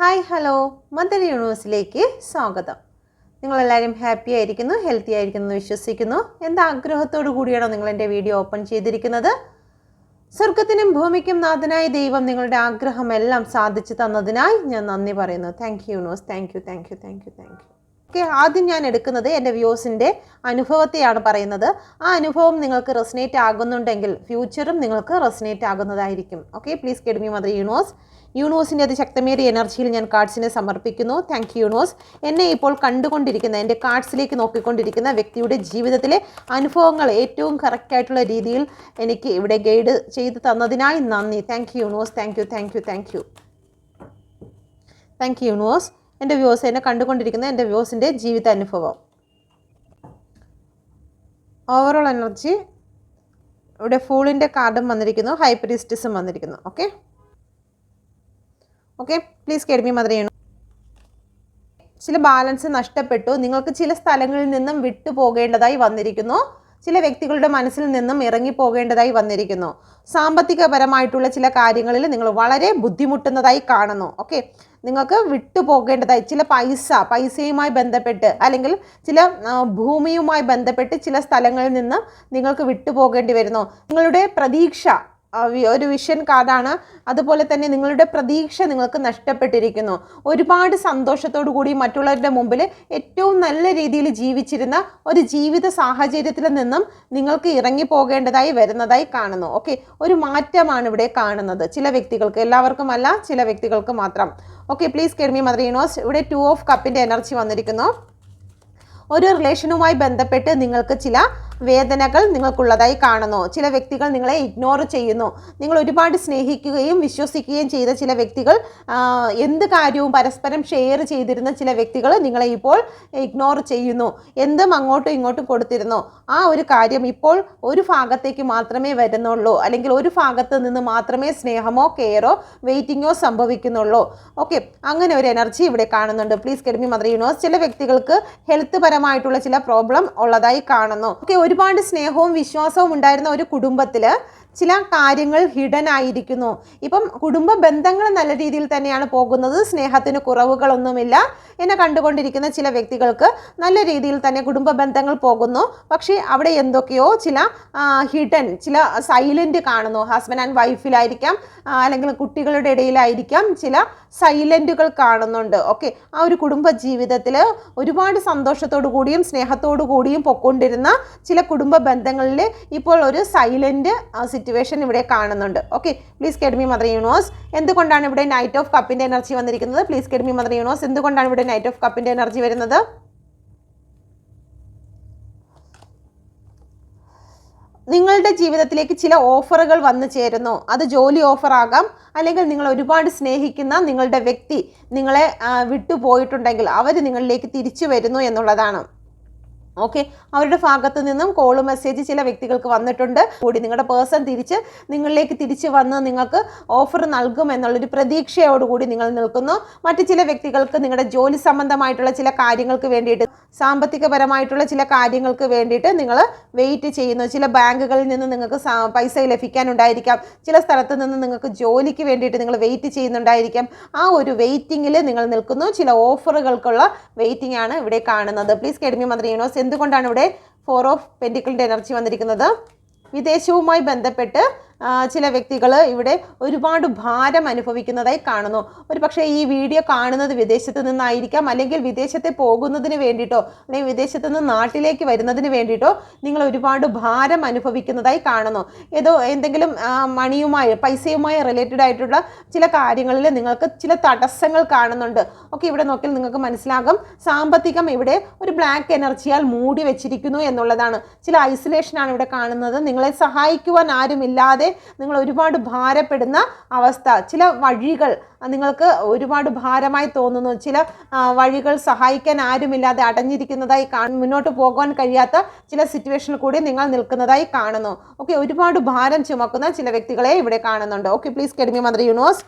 Hi hello mother യൂണിവേഴ്സിലേക്ക് സ്വാഗതം. നിങ്ങളെല്ലാവരും happy ആയിരിക്കുന്നു ഹെൽത്തി ആയിരിക്കുന്നു എന്ന് വിശ്വസിക്കുന്നു. എന്താ ആഗ്രഹത്തോടു കൂടിയാണോ നിങ്ങൾ എന്റെ വീഡിയോ ഓപ്പൺ ചെയ്തിരിക്കുന്നത്? സ്വർഗത്തിനും ഭൂമിക്കും നാഥനായ ദൈവം നിങ്ങളുടെ ആഗ്രഹമെല്ലാം സാധിച്ചു തന്നതിനായി ഞാൻ നന്ദി പറയുന്നു. Thank you universe thank you thank you thank you thank you okay ആദ്യം ഞാൻ എടുക്കുന്നത് എന്റെ വ്യൂസിന്റെ അനുഭവത്തെയാണ് പറയുന്നത്. ആ അനുഭവം നിങ്ങൾക്ക് റെസിനേറ്റ് ആകുന്നുണ്ടെങ്കിൽ ഫ്യൂച്ചറും നിങ്ങൾക്ക് resonate ആകുന്നതായിരിക്കും. Okay please guide me mother universe യൂണിവേഴ്സിന്റെ അതിശക്തമേറിയ എനർജിയിൽ ഞാൻ കാർഡ്സിനെ സമർപ്പിക്കുന്നു. Thank you universe. എന്നെ ഇപ്പോൾ കണ്ടുകൊണ്ടിരിക്കുന്ന എന്റെ കാർഡ്സിലേക്ക് നോക്കിക്കൊണ്ടിരിക്കുന്ന വ്യക്തിയുടെ ജീവിതത്തിലെ അനുഭവങ്ങൾ ഏറ്റവും കറക്റ്റായിട്ടുള്ള രീതിയിൽ എനിക്ക് ഇവിടെ ഗൈഡ് ചെയ്ത് തന്നതിനായി നന്ദി. Thank you universe. Thank you thank you thank you thank you universe. എന്റെ വ്യൂസ് എന്നെ കണ്ടുകൊണ്ടിരിക്കുന്ന എന്റെ വ്യൂസിന്റെ ജീവിത അനുഭവം. ഓവറോൾ എനർജി ഇവിടെ ഫൂളിന്റെ കാർഡും വന്നിരിക്കുന്നു. ഹൈപ്പറിസ്റ്റിസും വന്നിരിക്കുന്നു. Okay okay please tell me mother ചെയ്യണം ചില ബാലൻസ് നഷ്ടപ്പെട്ടു. നിങ്ങൾക്ക് ചില സ്ഥലങ്ങളിൽ നിന്നും വിട്ടു പോകേണ്ടതായി വന്നിരിക്കുന്നു. ചില വ്യക്തികളുടെ മനസ്സിൽ നിന്നും ഇറങ്ങി പോകേണ്ടതായി വന്നിരിക്കുന്നു. സാമ്പത്തികപരമായിട്ടുള്ള ചില കാര്യങ്ങളിൽ നിങ്ങൾ വളരെ ബുദ്ധിമുട്ടുന്നതായി കാണുന്നു. ഓക്കെ നിങ്ങൾക്ക് വിട്ടു പോകേണ്ടതായി ചില പൈസ പൈസയുമായി ബന്ധപ്പെട്ട് അല്ലെങ്കിൽ ചില ഭൂമിയുമായി ബന്ധപ്പെട്ട് ചില സ്ഥലങ്ങളിൽ നിന്ന് നിങ്ങൾക്ക് വിട്ടുപോകേണ്ടി വരുന്നു. നിങ്ങളുടെ പ്രതീക്ഷ ഒരു വിഷൻ കാർഡാണ് അതുപോലെ തന്നെ നിങ്ങളുടെ പ്രതീക്ഷ നിങ്ങൾക്ക് നഷ്ടപ്പെട്ടിരിക്കുന്നു. ഒരുപാട് സന്തോഷത്തോടു കൂടി മറ്റുള്ളവരുടെ മുമ്പിൽ ഏറ്റവും നല്ല രീതിയിൽ ജീവിച്ചിരുന്ന ഒരു ജീവിത സാഹചര്യത്തിൽ നിന്നും നിങ്ങൾക്ക് ഇറങ്ങി പോകേണ്ടതായി വരുന്നതായി കാണുന്നു. ഓക്കെ ഒരു മാറ്റമാണ് ഇവിടെ കാണുന്നത്. ചില വ്യക്തികൾക്ക് എല്ലാവർക്കും അല്ല ചില വ്യക്തികൾക്ക് മാത്രം. Okay please guide me mother universe ഇവിടെ ടു ഓഫ് കപ്പിന്റെ എനർജി വന്നിരിക്കുന്നു. ഒരു റിലേഷനുമായി ബന്ധപ്പെട്ട് നിങ്ങൾക്ക് ചില വേദനകൾ നിങ്ങൾക്കുള്ളതായി കാണുന്നു. ചില വ്യക്തികൾ നിങ്ങളെ ഇഗ്നോർ ചെയ്യുന്നു. നിങ്ങൾ ഒരുപാട് സ്നേഹിക്കുകയും വിശ്വസിക്കുകയും ചെയ്ത ചില വ്യക്തികൾ എന്ത് കാര്യവും പരസ്പരം ഷെയർ ചെയ്തിരുന്ന ചില വ്യക്തികൾ നിങ്ങളെ ഇപ്പോൾ ഇഗ്നോർ ചെയ്യുന്നു. എന്തും അങ്ങോട്ടും ഇങ്ങോട്ടും കൊടുത്തിരുന്നു. ആ ഒരു കാര്യം ഇപ്പോൾ ഒരു ഭാഗത്തേക്ക് മാത്രമേ വരുന്നുള്ളൂ. അല്ലെങ്കിൽ ഒരു ഭാഗത്ത് നിന്ന് മാത്രമേ സ്നേഹമോ കെയറോ വെയിറ്റിങ്ങോ സംഭവിക്കുന്നുള്ളൂ. ഓക്കെ അങ്ങനെ ഒരു എനർജി ഇവിടെ കാണുന്നുണ്ട്. പ്ലീസ് കെഡ്മി മദർ യൂണിവേഴ്സ് ചില വ്യക്തികൾക്ക് ഹെൽത്ത് പരമായിട്ടുള്ള ചില പ്രോബ്ലം ഉള്ളതായി കാണുന്നു. ഓക്കെ ഒരുപാട് സ്നേഹവും വിശ്വാസവും ഉണ്ടായിരുന്ന ഒരു കുടുംബത്തിൽ ചില കാര്യങ്ങൾ ഹിഡൻ ആയിരിക്കുന്നു. ഇപ്പം കുടുംബ ബന്ധങ്ങൾ നല്ല രീതിയിൽ തന്നെയാണ് പോകുന്നത്. സ്നേഹത്തിന് കുറവുകളൊന്നുമില്ല എന്നെ കണ്ടുകൊണ്ടിരിക്കുന്ന ചില വ്യക്തികൾക്ക് നല്ല രീതിയിൽ തന്നെ കുടുംബ ബന്ധങ്ങൾ പോകുന്നു. പക്ഷേ അവിടെ എന്തൊക്കെയോ ചില ഹിഡൻ ചില സൈലന്റ് കാണുന്നു. ഹസ്ബൻഡ് ആൻഡ് വൈഫിലായിരിക്കാം അല്ലെങ്കിൽ കുട്ടികളുടെ ഇടയിലായിരിക്കാം ചില സൈലന്റുകൾ കാണുന്നുണ്ട്. ഓക്കെ ആ ഒരു കുടുംബ ജീവിതത്തിൽ ഒരുപാട് സന്തോഷത്തോടു കൂടിയും സ്നേഹത്തോടു കൂടിയും പൊക്കൊണ്ടിരുന്ന ചില കുടുംബ ബന്ധങ്ങളിൽ ഇപ്പോൾ ഒരു സൈലന്റ് ഇവിടെ കാണുന്നുണ്ട്. Okay please guide me mother universe എന്തുകൊണ്ടാണ് ഇവിടെ നൈറ്റ് ഓഫ് കപ്പിന്റെ എനർജി വന്നിരിക്കുന്നത്? Please guide me mother universe എന്തുകൊണ്ടാണ് ഇവിടെ നൈറ്റ് ഓഫ് കപ്പിന്റെ എനർജി വരുന്നത്? നിങ്ങളുടെ ജീവിതത്തിലേക്ക് ചില ഓഫറുകൾ വന്നു ചേരുന്നു. അത് ജോലി ഓഫർ ആകാം. അല്ലെങ്കിൽ നിങ്ങൾ ഒരുപാട് സ്നേഹിക്കുന്ന നിങ്ങളുടെ വ്യക്തി നിങ്ങളെ വിട്ടുപോയിട്ടുണ്ടെങ്കിൽ അവർ നിങ്ങളിലേക്ക് തിരിച്ചു വരുന്നു എന്നുള്ളതാണ്. ഓക്കെ അവരുടെ ഭാഗത്ത് നിന്നും കോൾ മെസ്സേജ് ചില വ്യക്തികൾക്ക് വന്നിട്ടുണ്ട്. കൂടി നിങ്ങളുടെ പേഴ്സൺ തിരിച്ച് നിങ്ങളിലേക്ക് തിരിച്ച് വന്ന് നിങ്ങൾക്ക് ഓഫർ നൽകും എന്നുള്ളൊരു പ്രതീക്ഷയോടുകൂടി നിങ്ങൾ നിൽക്കുന്നു. മറ്റു ചില വ്യക്തികൾക്ക് നിങ്ങളുടെ ജോലി സംബന്ധമായിട്ടുള്ള ചില കാര്യങ്ങൾക്ക് വേണ്ടിയിട്ട് സാമ്പത്തികപരമായിട്ടുള്ള ചില കാര്യങ്ങൾക്ക് വേണ്ടിയിട്ട് നിങ്ങൾ വെയിറ്റ് ചെയ്യുന്നു. ചില ബാങ്കുകളിൽ നിന്ന് നിങ്ങൾക്ക് പൈസ ലഭിക്കാനുണ്ടായിരിക്കാം. ചില സ്ഥലത്ത് നിന്ന് നിങ്ങൾക്ക് ജോലിക്ക് വേണ്ടിയിട്ട് നിങ്ങൾ വെയിറ്റ് ചെയ്യുന്നുണ്ടായിരിക്കാം. ആ ഒരു വെയിറ്റിങ്ങിൽ നിങ്ങൾ നിൽക്കുന്നു. ചില ഓഫറുകൾക്കുള്ള വെയിറ്റിംഗ് ആണ് ഇവിടെ കാണുന്നത്. പ്ലീസ് കെഡ്മി മന്ത്രി യൂണിവേഴ്സ് എന്തുകൊണ്ടാണ് ഇവിടെ ഫോർ ഓഫ് പെന്റിക്കിളിന്റെ എനർജി വന്നിരിക്കുന്നത്? വിദേശവുമായി ബന്ധപ്പെട്ട് ചില വ്യക്തികൾ ഇവിടെ ഒരുപാട് ഭാരം അനുഭവിക്കുന്നതായി കാണുന്നു. ഒരു പക്ഷേ ഈ വീഡിയോ കാണുന്നത് വിദേശത്ത് നിന്നായിരിക്കാം അല്ലെങ്കിൽ വിദേശത്തെ പോകുന്നതിന് വേണ്ടിയിട്ടോ അല്ലെങ്കിൽ വിദേശത്ത് നിന്ന് നാട്ടിലേക്ക് വരുന്നതിന് വേണ്ടിയിട്ടോ നിങ്ങൾ ഒരുപാട് ഭാരം അനുഭവിക്കുന്നതായി കാണുന്നു. ഏതോ എന്തെങ്കിലും മണിയുമായി പൈസയുമായി റിലേറ്റഡ് ആയിട്ടുള്ള ചില കാര്യങ്ങളിൽ നിങ്ങൾക്ക് ചില തടസ്സങ്ങൾ കാണുന്നുണ്ട്. ഓക്കെ ഇവിടെ നോക്കിയാൽ നിങ്ങൾക്ക് മനസ്സിലാകും. സാമ്പത്തികം ഇവിടെ ഒരു ബ്ലാക്ക് എനർജിയാൽ മൂടി വെച്ചിരിക്കുന്നു എന്നുള്ളതാണ്. ചില ഐസൊലേഷനാണ് ഇവിടെ കാണുന്നത്. നിങ്ങളെ സഹായിക്കുവാൻ ആരുമില്ലാതെ നിങ്ങൾ ഒരുപാട് ഭാരപ്പെടുന്ന അവസ്ഥ. ചില വഴികൾ നിങ്ങൾക്ക് ഒരുപാട് ഭാരമായി തോന്നുന്നു. ചില വഴികൾ സഹായിക്കാൻ ആരുമില്ലാതെ അടഞ്ഞിരിക്കുന്നതായി മുന്നോട്ട് പോകാൻ കഴിയാത്ത ചില സിറ്റുവേഷനിൽ കൂടി നിങ്ങൾ നിൽക്കുന്നതായി കാണുന്നു. ഓക്കെ ഒരുപാട് ഭാരം ചുമക്കുന്ന ചില വ്യക്തികളെ ഇവിടെ കാണുന്നുണ്ട്. Okay please guide me mother universe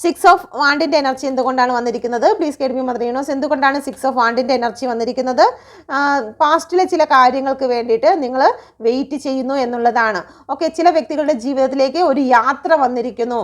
six of വാണ്ടിന്റെ energy എന്തുകൊണ്ടാണ് വന്നിരിക്കുന്നത്? പ്ലീസ് കേഡ്മി മദർ യൂണോസ് എന്തുകൊണ്ടാണ് സിക്സ് ഓഫ് വാണ്ടിന്റെ എനർജി വന്നിരിക്കുന്നത്? പാസ്റ്റിലെ ചില കാര്യങ്ങൾക്ക് വേണ്ടിയിട്ട് നിങ്ങൾ വെയിറ്റ് ചെയ്യുന്നു എന്നുള്ളതാണ്. ഓക്കെ ചില വ്യക്തികളുടെ ജീവിതത്തിലേക്ക് ഒരു യാത്ര വന്നിരിക്കുന്നു.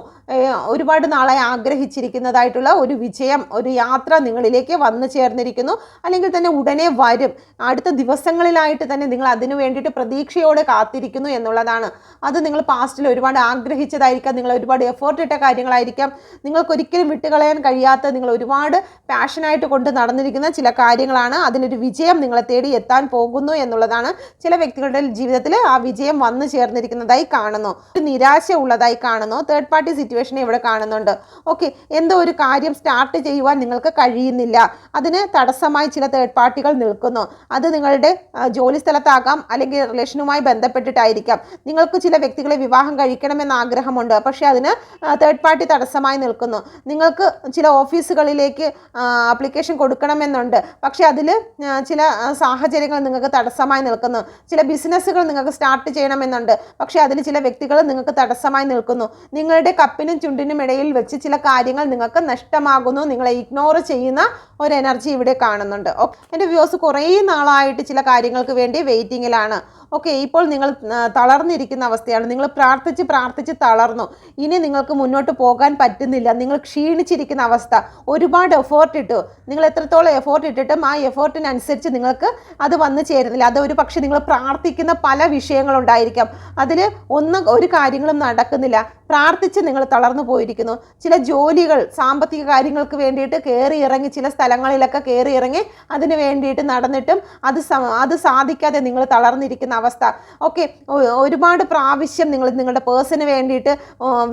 ഒരുപാട് നാളായി ആഗ്രഹിച്ചിരിക്കുന്നതായിട്ടുള്ള ഒരു വിജയം ഒരു യാത്ര നിങ്ങളിലേക്ക് വന്നു ചേർന്നിരിക്കുന്നു. അല്ലെങ്കിൽ തന്നെ ഉടനെ വരും. അടുത്ത ദിവസങ്ങളിലായിട്ട് തന്നെ നിങ്ങൾ അതിനു വേണ്ടിയിട്ട് പ്രതീക്ഷയോടെ കാത്തിരിക്കുന്നു എന്നുള്ളതാണ്. അത് നിങ്ങൾ പാസ്റ്റിൽ ഒരുപാട് ആഗ്രഹിച്ചതായിരിക്കാം. നിങ്ങൾ ഒരുപാട് എഫേർട്ട് ഇട്ട കാര്യങ്ങളായിരിക്കാം. നിങ്ങൾക്ക് ഒരിക്കലും വിട്ടുകളയാൻ കഴിയാത്ത നിങ്ങൾ ഒരുപാട് പാഷനായിട്ട് കൊണ്ട് നടന്നിരിക്കുന്ന ചില കാര്യങ്ങളാണ്. അതിനൊരു വിജയം നിങ്ങളെ തേടി എത്താൻ പോകുന്നു എന്നുള്ളതാണ് ചില വ്യക്തികളുടെ ജീവിതത്തിൽ ആ വിജയം വന്നു ചേർന്നിരിക്കുന്നതായി കാണുന്നു. ഒരു നിരാശ ഉള്ളതായി കാണുന്നു. തേർഡ് പാർട്ടി സിറ്റുവേഷനെ ഇവിടെ കാണുന്നുണ്ട്. ഓക്കെ എന്തോ ഒരു കാര്യം സ്റ്റാർട്ട് ചെയ്യുവാൻ നിങ്ങൾക്ക് കഴിയുന്നില്ല. അതിന് തടസ്സമായി ചില തേർഡ് പാർട്ടികൾ നിൽക്കുന്നു. അത് നിങ്ങളുടെ ജോലി സ്ഥലത്താകാം അല്ലെങ്കിൽ റിലേഷനുമായി ബന്ധപ്പെട്ടിട്ടായിരിക്കാം. നിങ്ങൾക്ക് ചില വ്യക്തികളെ വിവാഹം കഴിക്കണമെന്ന് ആഗ്രഹമുണ്ട്. പക്ഷേ അതിന് തേർഡ് പാർട്ടി തടസ്സമായി നിൽക്കുന്നു. നിങ്ങൾക്ക് ചില ഓഫീസുകളിലേക്ക് ആപ്ലിക്കേഷൻ കൊടുക്കണമെന്നുണ്ട്. പക്ഷേ അതിൽ ചില സാഹചര്യങ്ങൾ നിങ്ങൾക്ക് തടസ്സമായി നിൽക്കുന്നു. ചില ബിസിനസ്സുകൾ നിങ്ങൾക്ക് സ്റ്റാർട്ട് ചെയ്യണമെന്നുണ്ട്. പക്ഷേ അതിൽ ചില വ്യക്തികൾ നിങ്ങൾക്ക് തടസ്സമായി നിൽക്കുന്നു. നിങ്ങളുടെ കപ്പിനും ചുണ്ടിനും ഇടയിൽ വെച്ച് ചില കാര്യങ്ങൾ നിങ്ങൾക്ക് നഷ്ടമാകുന്നു. നിങ്ങളെ ഇഗ്നോർ ചെയ്യുന്ന ഒരു എനർജി ഇവിടെ കാണുന്നുണ്ട്. എന്റെ വ്യൂസ് കുറേ നാളായിട്ട് ചില കാര്യങ്ങൾക്ക് വേണ്ടി വെയിറ്റിങ്ങിലാണ്. ഓക്കെ ഇപ്പോൾ നിങ്ങൾ തളർന്നിരിക്കുന്ന അവസ്ഥയാണ്. നിങ്ങൾ പ്രാർത്ഥിച്ച് പ്രാർത്ഥിച്ച് തളർന്നു. ഇനി നിങ്ങൾക്ക് മുന്നോട്ട് പോകാൻ പറ്റുന്നില്ല. നിങ്ങൾ ക്ഷീണിച്ചിരിക്കുന്ന അവസ്ഥ. ഒരുപാട് എഫോർട്ട് ഇട്ടു. നിങ്ങൾ എത്രത്തോളം എഫോർട്ട് ഇട്ടിട്ടും ആ എഫേർട്ടിനനുസരിച്ച് നിങ്ങൾക്ക് അത് വന്നു ചേരുന്നില്ല. അത് ഒരു പക്ഷേ നിങ്ങൾ പ്രാർത്ഥിക്കുന്ന പല വിഷയങ്ങളുണ്ടായിരിക്കാം. അതിൽ ഒന്ന് ഒരു കാര്യങ്ങളും നടക്കുന്നില്ല. പ്രാർത്ഥിച്ച് നിങ്ങൾ തളർന്നു പോയിരിക്കുന്നു. ചില ജോലികൾ സാമ്പത്തിക കാര്യങ്ങൾക്ക് വേണ്ടിയിട്ട് കയറി ഇറങ്ങി ചില സ്ഥലങ്ങളിലൊക്കെ കയറി ഇറങ്ങി അതിന് വേണ്ടിയിട്ട് നടന്നിട്ടും അത് അത് സാധിക്കാതെ നിങ്ങൾ തളർന്നിരിക്കുന്ന അവസ്ഥ. ഓക്കെ ഒരുപാട് പ്രാവശ്യം നിങ്ങൾ നിങ്ങളുടെ പേഴ്സന് വേണ്ടിയിട്ട്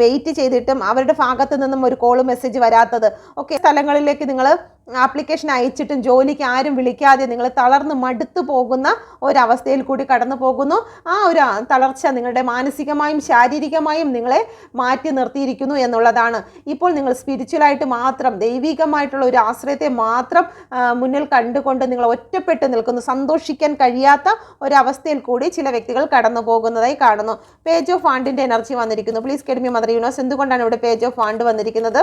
വെയിറ്റ് ചെയ്തിട്ടും അവരുടെ ഭാഗത്ത് നിന്നും ഒരു കോൾ മെസ്സേജ് വരാത്തത്. ഓക്കെ സ്ഥലങ്ങളിലേക്ക് നിങ്ങൾ ആപ്ലിക്കേഷൻ അയച്ചിട്ടും ജോലിക്ക് ആരും വിളിക്കാതെ നിങ്ങൾ തളർന്ന് മടുത്തു പോകുന്ന ഒരവസ്ഥയിൽ കൂടി കടന്നു പോകുന്നു. ആ ഒരു തളർച്ച നിങ്ങളുടെ മാനസികമായും ശാരീരികമായും നിങ്ങളെ മാറ്റി നിർത്തിയിരിക്കുന്നു എന്നുള്ളതാണ്. ഇപ്പോൾ നിങ്ങൾ സ്പിരിച്വലായിട്ട് മാത്രം ദൈവികമായിട്ടുള്ള ഒരു ആശ്രയത്തെ മാത്രം മുന്നിൽ കണ്ടുകൊണ്ട് നിങ്ങൾ ഒറ്റപ്പെട്ട് നിൽക്കുന്നു. സന്തോഷിക്കാൻ കഴിയാത്ത ഒരവസ്ഥയിൽ കൂടി ചില വ്യക്തികൾ കടന്നു പോകുന്നതായി കാണുന്നു. പേജ് ഓഫ് ഫാണ്ടിന്റെ എനർജി വന്നിരിക്കുന്നു. Please guide me mother universe എന്തുകൊണ്ടാണ് ഇവിടെ പേജ് ഓഫ് ഫാണ്ട് വന്നിരിക്കുന്നത്?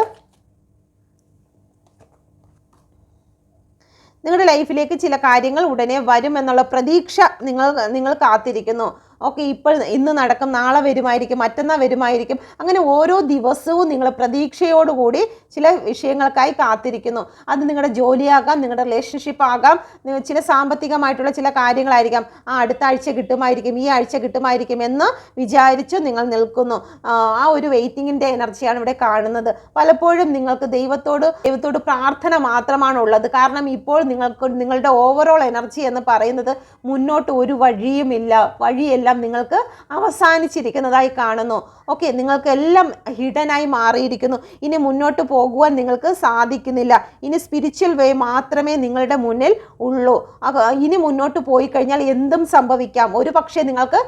നിങ്ങളുടെ ലൈഫിലേക്ക് ചില കാര്യങ്ങൾ ഉടനെ വരുമെന്നുള്ള പ്രതീക്ഷ നിങ്ങൾ നിങ്ങൾ കാത്തിരിക്കുന്നു. ഓക്കെ ഇപ്പോൾ ഇന്ന് നടക്കും നാളെ വരുമായിരിക്കും മറ്റന്നാൾ വരുമായിരിക്കും. അങ്ങനെ ഓരോ ദിവസവും നിങ്ങൾ പ്രതീക്ഷയോടുകൂടി ചില വിഷയങ്ങൾക്കായി കാത്തിരിക്കുന്നു. അത് നിങ്ങളുടെ ജോലിയാകാം നിങ്ങളുടെ റിലേഷൻഷിപ്പ് ആകാം ചില സാമ്പത്തികമായിട്ടുള്ള ചില കാര്യങ്ങളായിരിക്കാം. ആ അടുത്ത ആഴ്ച കിട്ടുമായിരിക്കും ഈ ആഴ്ച കിട്ടുമായിരിക്കും എന്ന് വിചാരിച്ചു നിങ്ങൾ നിൽക്കുന്നു. ആ ഒരു വെയിറ്റിങ്ങിന്റെ എനർജിയാണ് ഇവിടെ കാണുന്നത്. പലപ്പോഴും നിങ്ങൾക്ക് ദൈവത്തോട് ദൈവത്തോട് പ്രാർത്ഥന മാത്രമാണ് ഉള്ളത്. കാരണം ഇപ്പോൾ നിങ്ങൾക്ക് നിങ്ങളുടെ ഓവറോൾ എനർജി എന്ന് പറയുന്നത് മുന്നോട്ട് ഒരു വഴിയുമില്ല. വഴിയെല്ലാം നിങ്ങൾക്ക് അവസാനിച്ചിരിക്കുന്നതായി കാണുന്നു. ഓക്കെ നിങ്ങൾക്ക് എല്ലാം ഹിഡനായി മാറിയിരിക്കുന്നു. ഇനി മുന്നോട്ട് പോകുവാൻ നിങ്ങൾക്ക് സാധിക്കുന്നില്ല. ഇനി സ്പിരിച്വൽ വേ മാത്രമേ നിങ്ങളുടെ മുന്നിൽ ഉള്ളൂ. ഇനി മുന്നോട്ട് പോയി കഴിഞ്ഞാൽ എന്തും സംഭവിക്കാം. ഒരു പക്ഷേ നിങ്ങൾക്ക്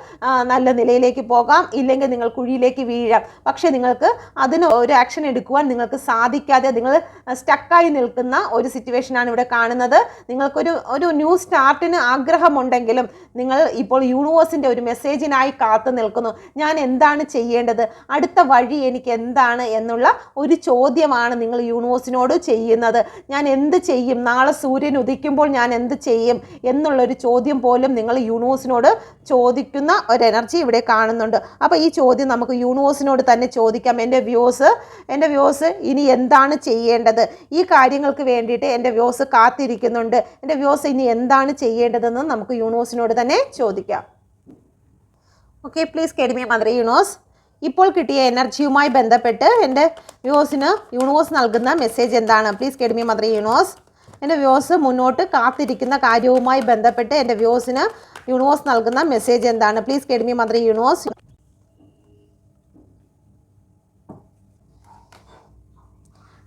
നല്ല നിലയിലേക്ക് പോകാം. ഇല്ലെങ്കിൽ നിങ്ങൾ കുഴിയിലേക്ക് വീഴാം. പക്ഷേ നിങ്ങൾക്ക് അതിന് ഒരു ആക്ഷൻ എടുക്കുവാൻ നിങ്ങൾക്ക് സാധിക്കാതെ നിങ്ങൾ സ്റ്റക്കായി നിൽക്കുന്ന ഒരു സിറ്റുവേഷനാണ് ഇവിടെ കാണുന്നത്. നിങ്ങൾക്കൊരു ഒരു ന്യൂ സ്റ്റാർട്ടിന് ആഗ്രഹമുണ്ടെങ്കിലും നിങ്ങൾ ഇപ്പോൾ യൂണിവേഴ്സിന്റെ ഒരു മെസ്സേജിനായി കാത്തു നിൽക്കുന്നു. ഞാൻ എന്താണ് ചെയ്യേണ്ടത്? അടുത്ത വഴി എനിക്ക് എന്താണ് എന്നുള്ള ഒരു ചോദ്യമാണ് നിങ്ങൾ യൂണിവേഴ്സിനോട് ചെയ്യുന്നത്. ഞാൻ എന്ത് ചെയ്യും? നാളെ സൂര്യൻ ഉദിക്കുമ്പോൾ ഞാൻ എന്ത് ചെയ്യും? എന്നുള്ളൊരു ചോദ്യം പോലും നിങ്ങൾ യൂണിവേഴ്സിനോട് ചോദിക്കുന്ന ഒരു എനർജി ഇവിടെ കാണുന്നുണ്ട്. അപ്പോൾ ഈ ചോദ്യം നമുക്ക് യൂണിവേഴ്സിനോട് തന്നെ ചോദിക്കാം. എന്റെ വ്യൂസ് എന്റെ വ്യൂസ് ഇനി എന്താണ് ചെയ്യേണ്ടത്? ഈ കാര്യങ്ങൾക്ക് വേണ്ടിയിട്ട് എന്റെ വ്യൂസ് കാത്തിരിക്കുന്നുണ്ട്. എന്റെ വ്യൂസ് ഇനി എന്താണ് ചെയ്യേണ്ടതെന്ന് നമുക്ക് യൂണിവേഴ്സിനോട് തന്നെ ചോദിക്കാം. ഓക്കെ പ്ലീസ് കെഡിമി മദർ യൂണോസ് ഇപ്പോൾ കിട്ടിയ എനർജിയുമായി ബന്ധപ്പെട്ട് എന്റെ വ്യൂസിന് യൂണിവേഴ്സ് നൽകുന്ന മെസ്സേജ് എന്താണ്? പ്ലീസ് കെഡിമി മദർ യൂണോസ് എന്റെ വ്യൂസ് മുന്നോട്ട് കാത്തിരിക്കുന്ന കാര്യവുമായി ബന്ധപ്പെട്ട് എന്റെ വ്യൂസിന് യൂണിവേഴ്സ് നൽകുന്ന മെസ്സേജ് എന്താണ്? Please guide me mother universe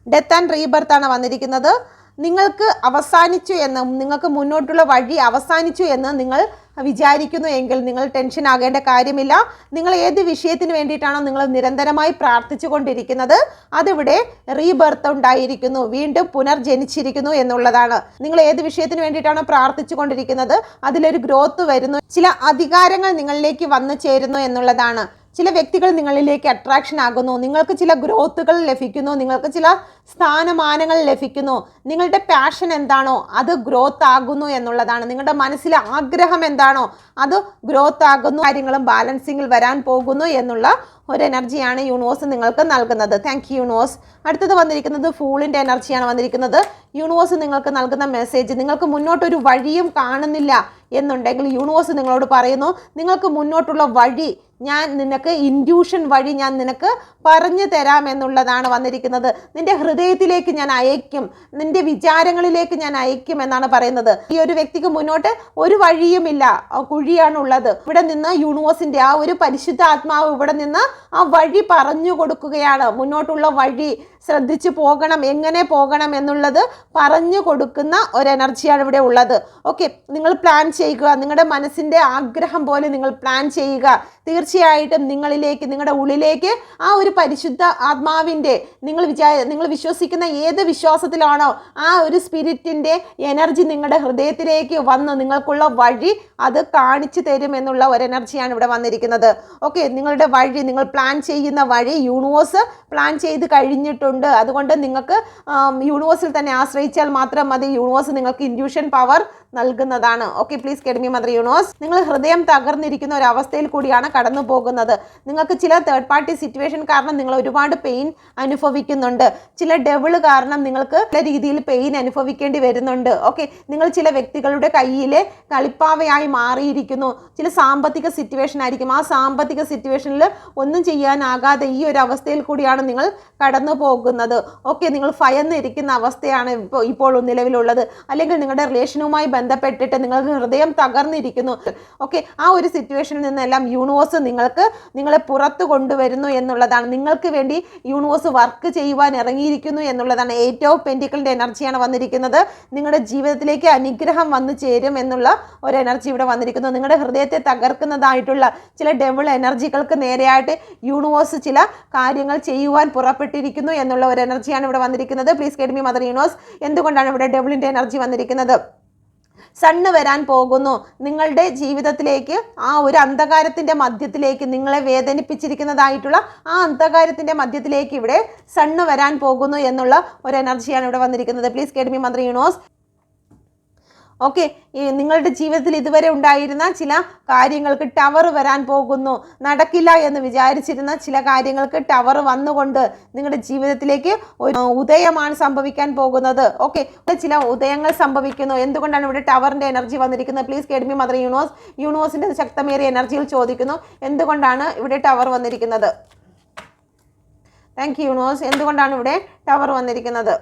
death and rebirth ആണ് വന്നിരിക്കുന്നത്. നിങ്ങൾക്ക് അവസാനിച്ചു എന്ന് നിങ്ങൾക്ക് മുന്നോട്ടുള്ള വഴി അവസാനിച്ചു എന്ന് നിങ്ങൾ വിചാരിക്കുന്നു എങ്കിൽ നിങ്ങൾ ടെൻഷൻ ആകേണ്ട കാര്യമില്ല. നിങ്ങൾ ഏത് വിഷയത്തിന് വേണ്ടിയിട്ടാണോ നിങ്ങൾ നിരന്തരമായി പ്രാർത്ഥിച്ചു കൊണ്ടിരിക്കുന്നത് അതിവിടെ റീബർത്ത് ഉണ്ടായിരിക്കുന്നു വീണ്ടും പുനർജനിച്ചിരിക്കുന്നു എന്നുള്ളതാണ്. നിങ്ങൾ ഏത് വിഷയത്തിന് വേണ്ടിയിട്ടാണോ പ്രാർത്ഥിച്ചു കൊണ്ടിരിക്കുന്നത് അതിലൊരു ഗ്രോത്ത് വരുന്നു. ചില അധികാരങ്ങൾ നിങ്ങളിലേക്ക് വന്നു ചേരുന്നു എന്നുള്ളതാണ്. ചില വ്യക്തികൾ നിങ്ങളിലേക്ക് അട്രാക്ഷൻ ആകുന്നു. നിങ്ങൾക്ക് ചില ഗ്രോത്തുകൾ ലഭിക്കുന്നു. നിങ്ങൾക്ക് ചില സ്ഥാനമാനങ്ങൾ ലഭിക്കുന്നു. നിങ്ങളുടെ പാഷൻ എന്താണോ അത് ഗ്രോത്ത് ആകുന്നു എന്നുള്ളതാണ്. നിങ്ങളുടെ മനസ്സിലെ ആഗ്രഹം എന്താണോ അത് ഗ്രോത്ത് ആകുന്നു. കാര്യങ്ങളും ബാലൻസിങ്ങിൽ വരാൻ പോകുന്നു എന്നുള്ള ഒരു എനർജിയാണ് യൂണിവേഴ്സ് നിങ്ങൾക്ക് നൽകുന്നത്. താങ്ക് യു യൂണിവേഴ്സ് അടുത്തത് വന്നിരിക്കുന്നത് ഫൂളിന്റെ എനർജിയാണ് വന്നിരിക്കുന്നത്. യൂണിവേഴ്സ് നിങ്ങൾക്ക് നൽകുന്ന മെസ്സേജ് നിങ്ങൾക്ക് മുന്നോട്ടൊരു വഴിയും കാണുന്നില്ല എന്നുണ്ടെങ്കിൽ യൂണിവേഴ്സ് നിങ്ങളോട് പറയുന്നു നിങ്ങൾക്ക് മുന്നോട്ടുള്ള വഴി ഞാൻ നിനക്ക് ഇൻഡ്യൂഷൻ വഴി ഞാൻ നിനക്ക് പറഞ്ഞു തരാം എന്നുള്ളതാണ് വന്നിരിക്കുന്നത്. നിന്റെ ഹൃദയത്തിലേക്ക് ഞാൻ അയക്കും നിന്റെ വിചാരങ്ങളിലേക്ക് ഞാൻ അയക്കും എന്നാണ് പറയുന്നത്. ഈ ഒരു വ്യക്തിക്ക് മുന്നോട്ട് ഒരു വഴിയുമില്ല. കുഴിയാണുള്ളത്. ഇവിടെ നിന്ന് യൂണിവേഴ്സിന്റെ ആ ഒരു പരിശുദ്ധ ആത്മാവ് ഇവിടെ നിന്ന് ആ വഴി പറഞ്ഞു കൊടുക്കുകയാണ്. മുന്നോട്ടുള്ള വഴി ശ്രദ്ധിച്ചു പോകണം എങ്ങനെ പോകണം എന്നുള്ളത് പറഞ്ഞു കൊടുക്കുന്ന ഒരു എനർജിയാണ് ഇവിടെ ഉള്ളത്. ഓക്കെ നിങ്ങൾ പ്ലാൻ ചെയ്യുക നിങ്ങളുടെ മനസ്സിന്റെ ആഗ്രഹം പോലെ നിങ്ങൾ പ്ലാൻ ചെയ്യുക. തീർച്ചയായിട്ടും നിങ്ങളിലേക്ക് നിങ്ങളുടെ ഉള്ളിലേക്ക് ആ ഒരു പരിശുദ്ധ ആത്മാവിന്റെ നിങ്ങൾ വിചാ നിങ്ങൾ വിശ്വസിക്കുന്ന ഏത് വിശ്വാസത്തിലാണോ ആ ഒരു സ്പിരിറ്റിന്റെ എനർജി നിങ്ങളുടെ ഹൃദയത്തിലേക്ക് വന്ന് നിങ്ങൾക്കുള്ള വഴി അത് കാണിച്ചു തരും എന്നുള്ള ഒരു എനർജിയാണ് ഇവിടെ വന്നിരിക്കുന്നത്. ഓക്കെ നിങ്ങളുടെ വഴി നിങ്ങൾ പ്ലാൻ ചെയ്യുന്ന വഴി യൂണിവേഴ്സ് പ്ലാൻ ചെയ്ത് കഴിഞ്ഞിട്ടുണ്ട്. അതുകൊണ്ട് നിങ്ങൾക്ക് യൂണിവേഴ്സിൽ തന്നെ ആശ്രയിച്ചാൽ മാത്രം മതി. യൂണിവേഴ്സ് നിങ്ങൾക്ക് ഇൻഡ്യൂഷൻ പവർ നൽകുന്നതാണ്. Okay please guide me mother universe നിങ്ങൾ ഹൃദയം തകർന്നിരിക്കുന്ന ഒരു അവസ്ഥയിൽ കൂടിയാണ് കടന്നു പോകുന്നത്. നിങ്ങൾക്ക് ചില തേർഡ് പാർട്ടി സിറ്റുവേഷൻ കാരണം നിങ്ങൾ ഒരുപാട് പെയിൻ അനുഭവിക്കുന്നുണ്ട്. ചില ഡെവിൾ കാരണം നിങ്ങൾക്ക് പല രീതിയിൽ പെയിൻ അനുഭവിക്കേണ്ടി വരുന്നുണ്ട്. ഓക്കെ നിങ്ങൾ ചില വ്യക്തികളുടെ കയ്യിലെ കളിപ്പാവയായി മാറിയിരിക്കുന്നു. ചില സാമ്പത്തിക സിറ്റുവേഷൻ ആയിരിക്കും. ആ സാമ്പത്തിക സിറ്റുവേഷനിൽ ഒന്നും ചെയ്യാനാകാതെ ഈ ഒരു അവസ്ഥയിൽ കൂടിയാണ് നിങ്ങൾ കടന്നു പോകുന്നത്. ഓക്കെ നിങ്ങൾ ഭയന്നിരിക്കുന്ന അവസ്ഥയാണ് ഇപ്പോൾ ഇപ്പോൾ നിലവിലുള്ളത്. അല്ലെങ്കിൽ നിങ്ങളുടെ റിലേഷനുമായി ബന്ധപ്പെട്ടിട്ട് നിങ്ങൾക്ക് ഹൃദയം തകർന്നിരിക്കുന്നു. ഓക്കെ ആ ഒരു സിറ്റുവേഷനിൽ നിന്നെല്ലാം യൂണിവേഴ്സ് നിങ്ങൾക്ക് നിങ്ങളെ പുറത്തു കൊണ്ടുവരുന്നു എന്നുള്ളതാണ്. നിങ്ങൾക്ക് വേണ്ടി യൂണിവേഴ്സ് വർക്ക് ചെയ്യുവാൻ ഇറങ്ങിയിരിക്കുന്നു എന്നുള്ളതാണ്. ഏറ്റവും പെന്റിക്കളുടെ എനർജിയാണ് വന്നിരിക്കുന്നത്. നിങ്ങളുടെ ജീവിതത്തിലേക്ക് അനുഗ്രഹം വന്നു ചേരും എന്നുള്ള ഒരു എനർജി ഇവിടെ വന്നിരിക്കുന്നു. നിങ്ങളുടെ ഹൃദയത്തെ തകർക്കുന്നതായിട്ടുള്ള ചില ഡെവിൾ എനർജികൾക്ക് നേരെയായിട്ട് യൂണിവേഴ്സ് ചില കാര്യങ്ങൾ ചെയ്യുവാൻ പുറപ്പെട്ടിരിക്കുന്നു എന്നുള്ള ഒരു എനർജിയാണ് ഇവിടെ വന്നിരിക്കുന്നത്. പ്ലീസ് കെഡ്മി മദർ യൂണിവേഴ്സ് എന്തുകൊണ്ടാണ് ഇവിടെ ഡെവിളിന്റെ എനർജി വന്നിരിക്കുന്നത്? സണ്ണ് വരാൻ പോകുന്നു. നിങ്ങളുടെ ജീവിതത്തിലേക്ക് ആ ഒരു അന്ധകാരത്തിന്റെ മധ്യത്തിലേക്ക് നിങ്ങളെ വേദനിപ്പിച്ചിരിക്കുന്നതായിട്ടുള്ള ആ അന്ധകാരത്തിന്റെ മധ്യത്തിലേക്ക് ഇവിടെ സണ്ണ് വരാൻ പോകുന്നു എന്നുള്ള ഒരു എനർജിയാണ് ഇവിടെ വന്നിരിക്കുന്നത്. പ്ലീസ് കേഡ്മി മന്ത്രി യൂണിവേഴ്സ്. ഓക്കെ നിങ്ങളുടെ ജീവിതത്തിൽ ഇതുവരെ ഉണ്ടായിരുന്ന ചില കാര്യങ്ങൾക്ക് ടവർ വരാൻ പോകുന്നു. നടക്കില്ല എന്ന് വിചാരിച്ചിരുന്ന ചില കാര്യങ്ങൾക്ക് ടവർ വന്നുകൊണ്ട് നിങ്ങളുടെ ജീവിതത്തിലേക്ക് ഒരു ഉദയമാണ് സംഭവിക്കാൻ പോകുന്നത്. ഓക്കെ ചില ഉദയങ്ങൾ സംഭവിക്കുന്നു. എന്തുകൊണ്ടാണ് ഇവിടെ ടവറിന്റെ എനർജി വന്നിരിക്കുന്നത്? പ്ലീസ് കേഡ്മി മദർ യൂണിവേഴ്സ് യൂണിവേഴ്സിന്റെ ശക്തമേറിയ എനർജിയിൽ ചോദിക്കുന്നു. എന്തുകൊണ്ടാണ് ഇവിടെ ടവർ വന്നിരിക്കുന്നത്? താങ്ക് യൂണിവേഴ്സ് എന്തുകൊണ്ടാണ് ഇവിടെ ടവർ വന്നിരിക്കുന്നത്?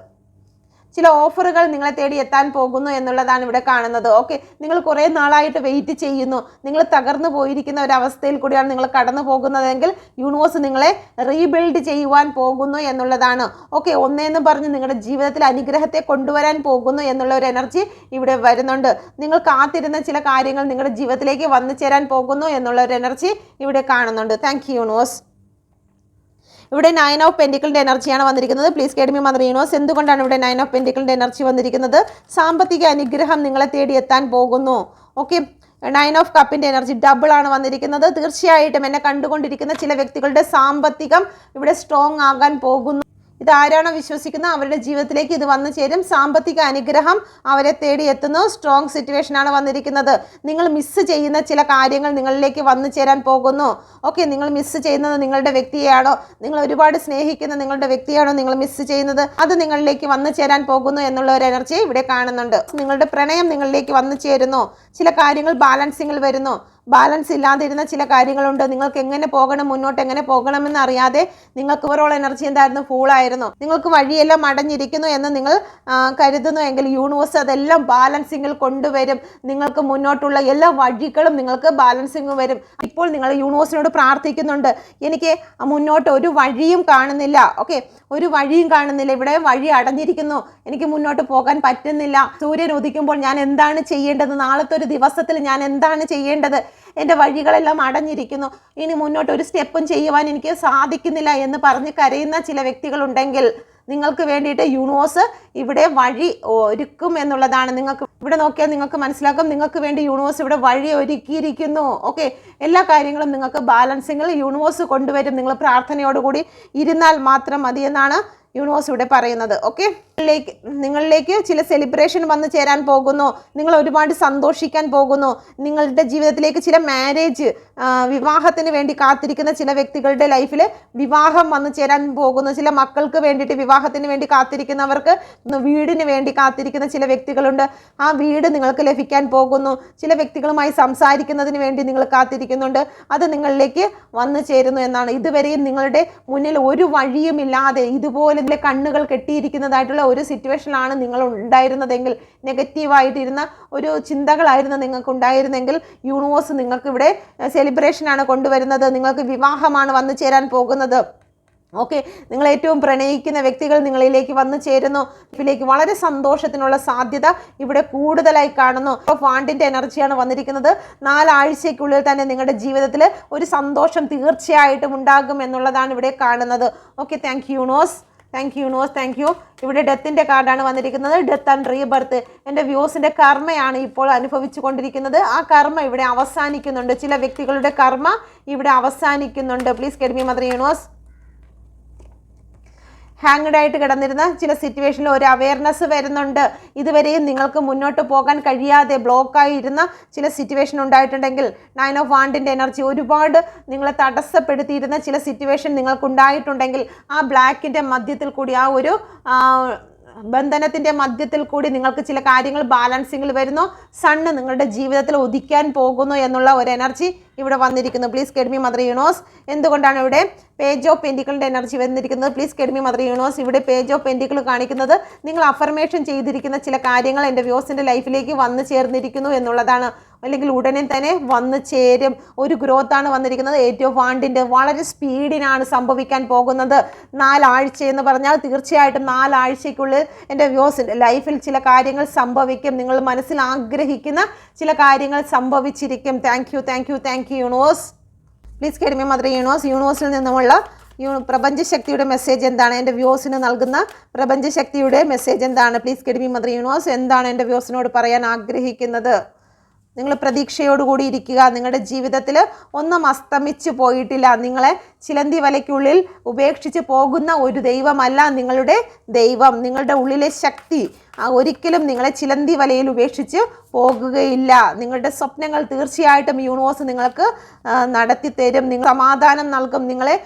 ചില ഓഫറുകൾ നിങ്ങളെ തേടി എത്താൻ പോകുന്നു എന്നുള്ളതാണ് ഇവിടെ കാണുന്നത്. ഓക്കെ നിങ്ങൾ കുറേ നാളായിട്ട് വെയിറ്റ് ചെയ്യുന്നു. നിങ്ങൾ തകർന്നു പോയിരിക്കുന്ന ഒരു അവസ്ഥയിൽ കൂടിയാണ് നിങ്ങൾ കടന്നു പോകുന്നതെങ്കിൽ യൂണിവേഴ്സ് നിങ്ങളെ റീബിൽഡ് ചെയ്യുവാൻ പോകുന്നു എന്നുള്ളതാണ്. ഓക്കെ ഒന്നേന്ന് പറഞ്ഞ് നിങ്ങളുടെ ജീവിതത്തിൽ അനുഗ്രഹത്തെ കൊണ്ടുവരാൻ പോകുന്നു എന്നുള്ള ഒരു എനർജി ഇവിടെ വരുന്നുണ്ട്. നിങ്ങൾ കാത്തിരുന്ന ചില കാര്യങ്ങൾ നിങ്ങളുടെ ജീവിതത്തിലേക്ക് വന്നു ചേരാൻ പോകുന്നു എന്നുള്ള ഒരു എനർജി ഇവിടെ കാണുന്നുണ്ട്. താങ്ക് യു യൂണിവേഴ്സ് ഇവിടെ നയൻ ഓഫ് പെന്റിക്കിളിന്റെ എനർജിയാണ് വന്നിരിക്കുന്നത്. പ്ലീസ് കേഡ്മി മദർ യൂണിവേഴ്സ് എന്തുകൊണ്ടാണ് ഇവിടെ നയൻ ഓഫ് പെന്റിക്കിളിന്റെ എനർജി വന്നിരിക്കുന്നത്? സാമ്പത്തിക അനുഗ്രഹം നിങ്ങളെ തേടി എത്താൻ പോകുന്നു. ഓക്കെ നയൻ ഓഫ് കപ്പിന്റെ എനർജി ഡബിൾ ആണ് വന്നിരിക്കുന്നത്. തീർച്ചയായിട്ടും എന്നെ കണ്ടുകൊണ്ടിരിക്കുന്ന ചില വ്യക്തികളുടെ സാമ്പത്തികം ഇവിടെ സ്ട്രോങ് ആകാൻ പോകുന്നു. ഇത് ആരാണോ വിശ്വസിക്കുന്നത്? അവരുടെ ജീവിതത്തിലേക്ക് ഇത് വന്നു ചേരും. സാമ്പത്തിക അനുഗ്രഹം അവരെ തേടി എത്തുന്നു. സ്ട്രോങ് സിറ്റുവേഷനാണ് വന്നിരിക്കുന്നത്. നിങ്ങൾ മിസ്സ് ചെയ്യുന്ന ചില കാര്യങ്ങൾ നിങ്ങളിലേക്ക് വന്നു ചേരാൻ പോകുന്നു. ഓക്കെ നിങ്ങൾ മിസ്സ് ചെയ്യുന്നത് നിങ്ങളുടെ വ്യക്തിയാണോ നിങ്ങൾ ഒരുപാട് സ്നേഹിക്കുന്ന നിങ്ങളുടെ വ്യക്തിയാണോ നിങ്ങൾ മിസ്സ് ചെയ്യുന്നത്? അത് നിങ്ങളിലേക്ക് വന്നു ചേരാൻ പോകുന്നു എന്നുള്ള ഒരു എനർജി ഇവിടെ കാണുന്നുണ്ട്. നിങ്ങളുടെ പ്രണയം നിങ്ങളിലേക്ക് വന്നു ചേരുന്നു. ചില കാര്യങ്ങൾ ബാലൻസിങ്ങിൽ വരുന്നു. ബാലൻസ് ഇല്ലാതിരുന്ന ചില കാര്യങ്ങളുണ്ട്. നിങ്ങൾക്ക് എങ്ങനെ പോകണം മുന്നോട്ട് എങ്ങനെ പോകണമെന്ന് അറിയാതെ നിങ്ങൾക്ക് ഓവറോൾ എനർജി എന്തായിരുന്നു? ഫൂളായിരുന്നു നിങ്ങൾക്ക് വഴിയെല്ലാം അടഞ്ഞിരിക്കുന്നു എന്ന് നിങ്ങൾ കരുതുന്നു എങ്കിൽ യൂണിവേഴ്സ് അതെല്ലാം ബാലൻസിങ്ങിൽ കൊണ്ടുവരും. നിങ്ങൾക്ക് മുന്നോട്ടുള്ള എല്ലാ വഴികളും നിങ്ങൾക്ക് ബാലൻസിങ് വരും. ഇപ്പോൾ നിങ്ങൾ യൂണിവേഴ്സിനോട് പ്രാർത്ഥിക്കുന്നുണ്ട്. എനിക്ക് മുന്നോട്ട് ഒരു വഴിയും കാണുന്നില്ല. ഓക്കെ ഒരു വഴിയും കാണുന്നില്ല. ഇവിടെ വഴി അടഞ്ഞിരിക്കുന്നു. എനിക്ക് മുന്നോട്ട് പോകാൻ പറ്റുന്നില്ല. സൂര്യൻ ഉദിക്കുമ്പോൾ ഞാൻ എന്താണ് ചെയ്യേണ്ടത്? നാളത്തെ ഒരു ദിവസത്തിൽ ഞാൻ എന്താണ് ചെയ്യേണ്ടത്? എന്റെ വഴികളെല്ലാം അടഞ്ഞിരിക്കുന്നു. ഇനി മുന്നോട്ട് ഒരു സ്റ്റെപ്പും ചെയ്യുവാൻ എനിക്ക് സാധിക്കുന്നില്ല എന്ന് പറഞ്ഞ് കരയുന്ന ചില വ്യക്തികളുണ്ടെങ്കിൽ നിങ്ങൾക്ക് വേണ്ടിയിട്ട് യൂണിവേഴ്സ് ഇവിടെ വഴി ഒരുക്കും എന്നുള്ളതാണ്. നിങ്ങൾക്ക് ഇവിടെ നോക്കിയാൽ നിങ്ങൾക്ക് മനസ്സിലാക്കും. നിങ്ങൾക്ക് വേണ്ടി യൂണിവേഴ്സ് ഇവിടെ വഴി ഒരുക്കിയിരിക്കുന്നു. ഓക്കെ? എല്ലാ കാര്യങ്ങളും നിങ്ങൾക്ക് ബാലൻസിങ്ങിൽ യൂണിവേഴ്സ് കൊണ്ടുവരും. നിങ്ങൾ പ്രാർത്ഥനയോടുകൂടി ഇരുന്നാൽ മാത്രം മതി എന്നാണ് യൂണിവേഴ്സ് ഇവിടെ പറയുന്നത് ഓക്കെ നിങ്ങളിലേക്ക് നിങ്ങളിലേക്ക് ചില സെലിബ്രേഷൻ വന്നു ചേരാൻ പോകുന്നു നിങ്ങൾ ഒരുപാട് സന്തോഷിക്കാൻ പോകുന്നു നിങ്ങളുടെ ജീവിതത്തിലേക്ക് ചില മാരേജ് വിവാഹത്തിന് വേണ്ടി കാത്തിരിക്കുന്ന ചില വ്യക്തികളുടെ ലൈഫിൽ വിവാഹം വന്നു ചേരാൻ പോകുന്നു ചില മക്കൾക്ക് വേണ്ടിയിട്ട് വിവാഹത്തിന് വേണ്ടി കാത്തിരിക്കുന്നവർക്ക് വീടിന് വേണ്ടി കാത്തിരിക്കുന്ന ചില വ്യക്തികളുണ്ട്. ആ വീട് നിങ്ങൾക്ക് ലഭിക്കാൻ പോകുന്നു ചില വ്യക്തികളുമായി സംസാരിക്കുന്നതിന് വേണ്ടി നിങ്ങൾ കാത്തിരിക്കുന്നുണ്ട് അത് നിങ്ങളിലേക്ക് വന്നു ചേരുന്നു എന്നാണ്. ഇതുവരെയും നിങ്ങളുടെ മുന്നിൽ ഒരു വഴിയുമില്ലാതെ ഇതുപോലെ കണ്ണുകൾ കെട്ടിയിരിക്കുന്നതായിട്ടുള്ള ഒരു സിറ്റുവേഷനിലാണ് നിങ്ങൾ ഉണ്ടായിരുന്നതെങ്കിൽ നെഗറ്റീവായിട്ടിരുന്ന ഒരു ചിന്തകളായിരുന്നു നിങ്ങൾക്ക് ഉണ്ടായിരുന്നെങ്കിൽ യൂണിവേഴ്സ് നിങ്ങൾക്ക് ഇവിടെ സെലിബ്രേഷനാണ് കൊണ്ടുവരുന്നത്. നിങ്ങൾക്ക് വിവാഹമാണ് വന്നു ചേരാൻ പോകുന്നത്. ഓക്കെ നിങ്ങൾ ഏറ്റവും പ്രണയിക്കുന്ന വ്യക്തികൾ നിങ്ങളിലേക്ക് വന്നു ചേരുന്നു. ഇതിലേക്ക് വളരെ സന്തോഷത്തിനുള്ള സാധ്യത ഇവിടെ കൂടുതലായി കാണുന്നു. അപ്പോൾ ഫാണ്ടിന്റെ എനർജിയാണ് വന്നിരിക്കുന്നത്. നാലാഴ്ചയ്ക്കുള്ളിൽ തന്നെ നിങ്ങളുടെ ജീവിതത്തിൽ ഒരു സന്തോഷം തീർച്ചയായിട്ടും ഉണ്ടാകും എന്നുള്ളതാണ് ഇവിടെ കാണുന്നത്. Okay thank you universe thank you universe thank you ഇവിടെ ഡെത്തിന്റെ കാർഡാണ് വന്നിരിക്കുന്നത്. ഡെത്ത് ആൻഡ് റീബർത്ത് എന്റെ വ്യൂസിന്റെ കർമ്മയാണ് ഇപ്പോൾ അനുഭവിച്ചു കൊണ്ടിരിക്കുന്നത് ആ കർമ്മ ഇവിടെ അവസാനിക്കുന്നുണ്ട്. ചില വ്യക്തികളുടെ കർമ്മ ഇവിടെ അവസാനിക്കുന്നുണ്ട്. Please guide me mother universe hanged ആയിട്ട് കിടന്നിരുന്ന ചില സിറ്റുവേഷനിൽ ഒരു അവയർനെസ് വരുന്നുണ്ട്. ഇതുവരെയും നിങ്ങൾക്ക് മുന്നോട്ട് പോകാൻ കഴിയാതെ ബ്ലോക്കായി ഇരുന്ന ചില സിറ്റുവേഷൻ ഉണ്ടായിട്ടുണ്ടെങ്കിൽ നയൻ ഓഫ് വാണ്ടിന്റെ എനർജി ഒരുപാട് നിങ്ങളെ തടസ്സപ്പെടുത്തിയിരുന്ന ചില സിറ്റുവേഷൻ നിങ്ങൾക്കുണ്ടായിട്ടുണ്ടെങ്കിൽ ആ ബ്ലാക്കിന്റെ മധ്യത്തിൽ കൂടി ആ ഒരു ബന്ധനത്തിന്റെ മധ്യത്തിൽ കൂടി നിങ്ങൾക്ക് ചില കാര്യങ്ങൾ ബാലൻസിങ്ങിൽ വരുന്നു. സണ്ണ് നിങ്ങളുടെ ജീവിതത്തിൽ ഒതുക്കാൻ പോകുന്നു എന്നുള്ള ഒരു എനർജി ഇവിടെ വന്നിരിക്കുന്നു. പ്ലീസ് കെഡ്മി മദർ യൂണോസ് എന്തുകൊണ്ടാണ് ഇവിടെ പേജ് ഓഫ് പെന്റിക്കളുടെ എനർജി വന്നിരിക്കുന്നത്? Please guide me mother universe ഇവിടെ പേജ് ഓഫ് പെന്റിക്കിൾ കാണിക്കുന്നത് നിങ്ങൾ അഫർമേഷൻ ചെയ്തിരിക്കുന്ന ചില കാര്യങ്ങൾ എന്റെ വ്യൂസിന്റെ ലൈഫിലേക്ക് വന്നു ചേർന്നിരിക്കുന്നു എന്നുള്ളതാണ്. അല്ലെങ്കിൽ ഉടനെ തന്നെ വന്ന് ചേരും. ഒരു ഗ്രോത്ത് ആണ് വന്നിരിക്കുന്നത്. ഏറ്റവും വാണ്ടിന്റെ വളരെ സ്പീഡിനാണ് സംഭവിക്കാൻ പോകുന്നത്. നാലാഴ്ച എന്ന് പറഞ്ഞാൽ തീർച്ചയായിട്ടും നാലാഴ്ചയ്ക്കുള്ളിൽ എന്റെ വ്യൂസിന്റെ ലൈഫിൽ ചില കാര്യങ്ങൾ സംഭവിക്കും. നിങ്ങൾ മനസ്സിൽ ആഗ്രഹിക്കുന്ന ചില കാര്യങ്ങൾ സംഭവിച്ചിരിക്കും. Thank you thank you thank you universe please guide me mother universe യൂണിവേഴ്സിൽ നിന്നുമുള്ള പ്രപഞ്ചശക്തിയുടെ മെസ്സേജ് എന്താണ്? എന്റെ വ്യൂസിന് നൽകുന്ന പ്രപഞ്ചശക്തിയുടെ മെസ്സേജ് എന്താണ്? പ്ലീസ് കെരിമി മദർ യൂണിവേഴ്സ് എന്താണ് എന്റെ വ്യൂസിനോട് പറയാൻ ആഗ്രഹിക്കുന്നത്? നിങ്ങൾ പ്രതീക്ഷയോടുകൂടി ഇരിക്കുക. നിങ്ങളുടെ ജീവിതത്തിൽ ഒന്നും അസ്തമിച്ചു പോയിട്ടില്ല. നിങ്ങളെ ചിലന്തി വലയ്ക്കുള്ളിൽ ഉപേക്ഷിച്ച് പോകുന്ന ഒരു ദൈവമല്ല നിങ്ങളുടെ ദൈവം. നിങ്ങളുടെ ഉള്ളിലെ ശക്തി ഒരിക്കലും നിങ്ങളെ ചിലന്തി വലയിൽ ഉപേക്ഷിച്ച് പോകുകയില്ല. നിങ്ങളുടെ സ്വപ്നങ്ങൾ തീർച്ചയായിട്ടും യൂണിവേഴ്സ് നിങ്ങൾക്ക് നടത്തി തരും നിങ്ങൾ സമാധാനം നൽകും. നിങ്ങളെ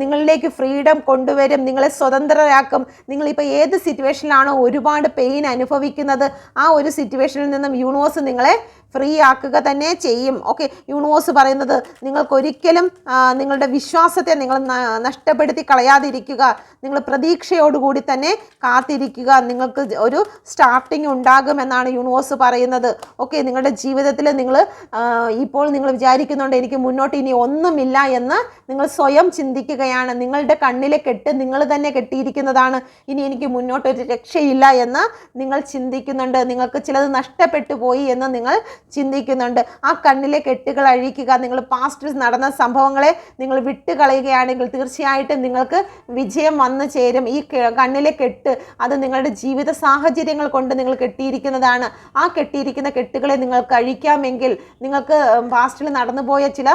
നിങ്ങളിലേക്ക് ഫ്രീഡം കൊണ്ടുവരും. നിങ്ങളെ സ്വതന്ത്രരാക്കും. നിങ്ങളിപ്പോൾ ഏത് സിറ്റുവേഷനിലാണോ ഒരുപാട് പെയിൻ അനുഭവിക്കുന്നത് ആ ഒരു സിറ്റുവേഷനിൽ നിന്നും യൂണിവേഴ്സ് നിങ്ങളെ ഫ്രീ ആക്കുക തന്നെ ചെയ്യും. ഓക്കെ യൂണിവേഴ്സ് പറയുന്നത് നിങ്ങൾക്കൊരിക്കലും നിങ്ങളുടെ വിശ്വാസത്തെ നിങ്ങൾ നഷ്ടപ്പെടുത്തി കളയാതിരിക്കുക. നിങ്ങൾ പ്രതീക്ഷയോടുകൂടി തന്നെ കാത്തിരിക്കുക. നിങ്ങൾക്ക് ഒരു സ്റ്റാർട്ടിങ് ഉണ്ടാകുമെന്നാണ് യൂണിവേഴ്സ് പറയുന്നത്. ഓക്കെ നിങ്ങളുടെ ജീവിതത്തിൽ നിങ്ങൾ ഇപ്പോൾ നിങ്ങൾ വിചാരിക്കുന്നുണ്ട് എനിക്ക് മുന്നോട്ട് ഇനി ഒന്നുമില്ല എന്ന് നിങ്ങൾ സ്വയം ചിന്തിക്കുകയാണ്. നിങ്ങളുടെ കണ്ണിലെ കെട്ട് നിങ്ങൾ തന്നെ കെട്ടിയിരിക്കുന്നതാണ്. ഇനി എനിക്ക് മുന്നോട്ട് ഒരു രക്ഷയില്ല എന്ന് നിങ്ങൾ ചിന്തിക്കുന്നുണ്ട്. നിങ്ങൾക്ക് ചിലത് നഷ്ടപ്പെട്ടു പോയി എന്ന് നിങ്ങൾ ചിന്തിക്കുന്നുണ്ട്. ആ കണ്ണിലെ കെട്ടുകൾ അഴിക്കുക നിങ്ങൾ പാസ്റ്റിൽ നടന്ന സംഭവങ്ങളെ നിങ്ങൾ വിട്ടുകളയുകയാണെങ്കിൽ തീർച്ചയായിട്ടും നിങ്ങൾക്ക് വിജയം വന്നു ചേരും. ഈ കണ്ണിലെ കെട്ട് അത് നിങ്ങളുടെ ജീവിത സാഹചര്യങ്ങൾ കൊണ്ട് നിങ്ങൾ കെട്ടിയിരിക്കുന്നതാണ്. ആ കെട്ടിയിരിക്കുന്ന കെട്ടുകളെ നിങ്ങൾ കഴിക്കാമെങ്കിൽ നിങ്ങൾക്ക് പാസ്റ്റിൽ നടന്നുപോയ ചില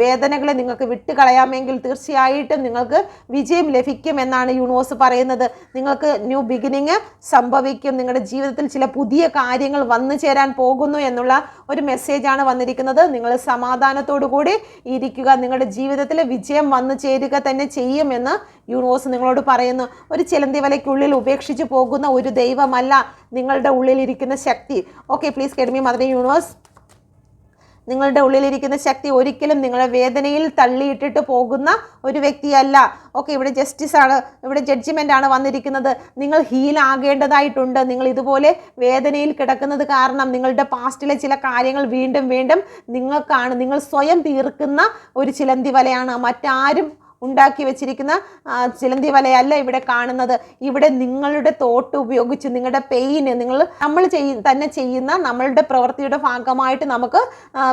വേദനകളെ നിങ്ങൾക്ക് വിട്ടുകളയാമെങ്കിൽ തീർച്ചയായിട്ടും നിങ്ങൾക്ക് വിജയം ലഭിക്കും എന്നാണ് യൂണിവേഴ്സ് പറയുന്നത്. നിങ്ങൾക്ക് ന്യൂ ബിഗിനിങ് സംഭവിക്കും. നിങ്ങളുടെ ജീവിതത്തിൽ ചില പുതിയ കാര്യങ്ങൾ വന്നു ചേരാൻ പോകുന്നു എന്നുള്ള ഒരു മെസ്സേജാണ് വന്നിരിക്കുന്നത്. നിങ്ങൾ സമാധാനത്തോടു കൂടി ഇരിക്കുക. നിങ്ങളുടെ ജീവിതത്തിൽ വിജയം വന്നു ചേരുക തന്നെ ചെയ്യുമെന്ന് യൂണിവേഴ്സ് നിങ്ങളോട് പറയുന്നു ഒരു ചിലന്തി വലയ്ക്കുള്ളിൽ ഉപേക്ഷിച്ച് പോകുന്ന ഒരു ദൈവമല്ല നിങ്ങളുടെ ഉള്ളിലിരിക്കുന്ന ശക്തി. Okay please guide me mother universe നിങ്ങളുടെ ഉള്ളിലിരിക്കുന്ന ശക്തി ഒരിക്കലും നിങ്ങളെ വേദനയിൽ തള്ളിയിട്ടിട്ട് പോകുന്ന ഒരു വ്യക്തിയല്ല. ഓക്കെ ഇവിടെ ജസ്റ്റിസ് ആണ് ഇവിടെ ജഡ്ജിമെന്റ് ആണ് വന്നിരിക്കുന്നത്. നിങ്ങൾ ഹീൽ ആകേണ്ടതായിട്ടുണ്ട്. നിങ്ങൾ ഇതുപോലെ വേദനയിൽ കിടക്കുന്നത് കാരണം നിങ്ങളുടെ പാസ്റ്റിലെ ചില കാര്യങ്ങൾ വീണ്ടും വീണ്ടും നിങ്ങൾക്കാണ് നിങ്ങൾ സ്വയം തീർക്കുന്ന ഒരു ചിലന്തി വലയാണ് മറ്റാരും ഉണ്ടാക്കി വെച്ചിരിക്കുന്ന ചിലന്തി വലയല്ല ഇവിടെ കാണുന്നത്. ഇവിടെ നിങ്ങളുടെ തോട്ട് ഉപയോഗിച്ച് നിങ്ങളുടെ പെയിന് നിങ്ങൾ നമ്മൾ ചെയ്യ തന്നെ ചെയ്യുന്ന നമ്മളുടെ പ്രവൃത്തിയുടെ ഭാഗമായിട്ട് നമുക്ക്